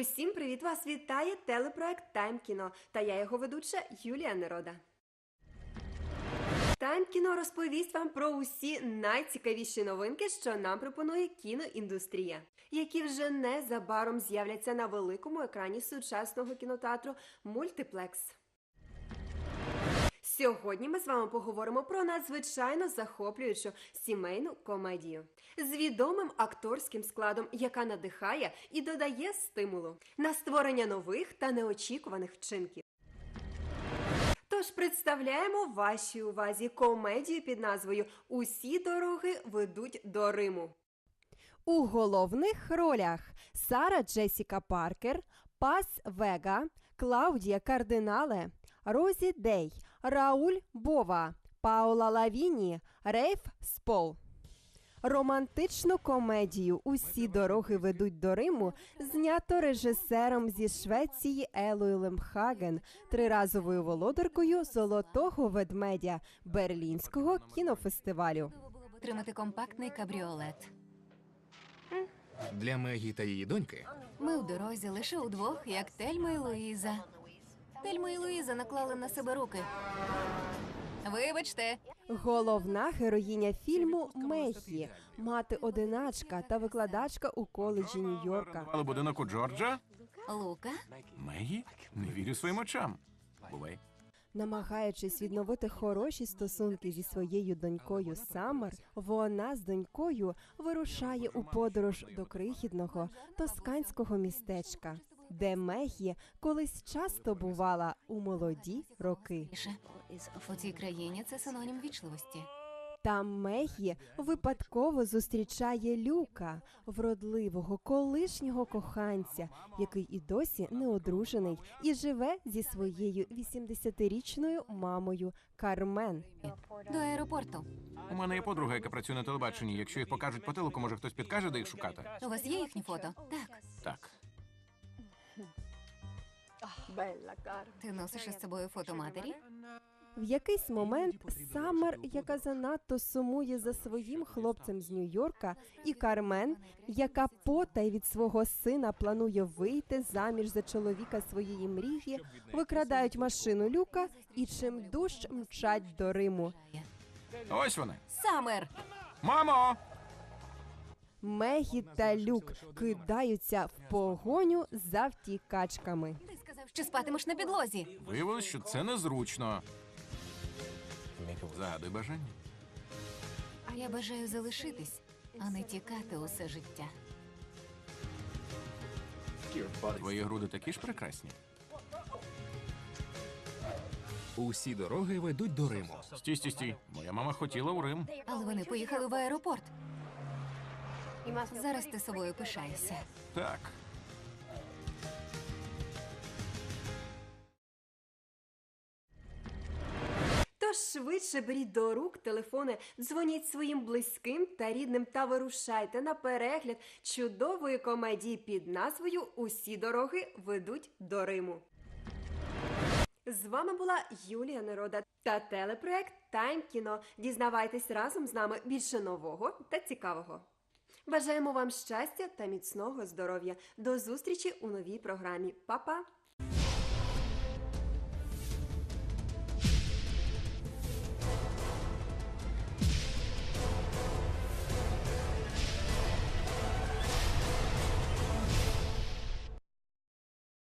Усім привіт! Вас вітає телепроект Тайм кіно та я його ведуча Юлія Нерода. Тайм кіно розповість вам про усі найцікавіші новинки, що нам пропонує кіноіндустрія, які вже незабаром з'являться на великому екрані сучасного кінотеатру Мультиплекс. Сьогодні ми з вами поговоримо про надзвичайно захоплюючу сімейну комедію з відомим акторським складом, яка надихає і додає стимулу на створення нових та неочікуваних вчинків. Тож представляємо вашій увазі комедію під назвою Усі дороги ведуть до Риму. У головних ролях Сара Джесіка Паркер, Пас Вега, Клаудія Кардинале, Розі Дей, Рауль Бова, Паула Лавіні, Рейф Спол. Романтичну комедію Усі дороги ведуть до Риму знято режисером зі Швеції Елою Лемхаген, триразовою володаркою Золотого ведмедя Берлінського кінофестивалю. Отримати компактний кабріолет. Для Мегі та її доньки Ми в дорозі лише удвох, як Тельма і Луїза. Тельма і Луїза наклали на себе руки. Вибачте, Головна героїня фільму Мегі, мати одиначка та викладачка у коледжі Нью-Йорка. Орендували будинок у Джорджа. Лука, Мегі? Не вірю своїм очам. Бувай. Намагаючись відновити хороші стосунки зі своєю донькою Саммер, вона з донькою вирушає у подорож до крихітного тосканського містечка, де Мегі колись часто бувала у молоді роки. У цій країні це синонім вічливості. Там Мегі випадково зустрічає Люка, вродливого колишнього коханця, який і досі не одружений і живе зі своєю 80-річною мамою Кармен. До аеропорту. У мене є подруга, яка працює на телебаченні. Якщо їх покажуть по телеку, може хтось підкаже, де їх шукати. У вас є їхні фото? Так. Так. Ти носиш із собою фото матері? В якийсь момент Саммер, яка занадто сумує за своїм хлопцем з Нью-Йорка, і Кармен, яка потай від свого сина планує вийти заміж за чоловіка своєї мрії, викрадають машину Люка і чим дужч мчать до Риму. Ось вони. Самер! Мамо! Мегі та Люк кидаються в погоню за втікачками. Що спатимеш на підлозі. Виявилось, що це незручно. Загадуй бажання. А я бажаю залишитись, а не тікати усе життя. Твої груди такі ж прекрасні. Усі дороги ведуть до Риму. Стій, стій, стій. Моя мама хотіла у Рим. Але вони поїхали в аеропорт. Зараз ти собою пишаєшся. Так. Швидше беріть до рук телефони, дзвоніть своїм близьким та рідним та вирушайте на перегляд чудової комедії під назвою Усі дороги ведуть до Риму. З вами була Юлія Нерода та телепроект Тайм кіно. Дізнавайтесь разом з нами більше нового та цікавого. Бажаємо вам щастя та міцного здоров'я. До зустрічі у новій програмі. Па-па!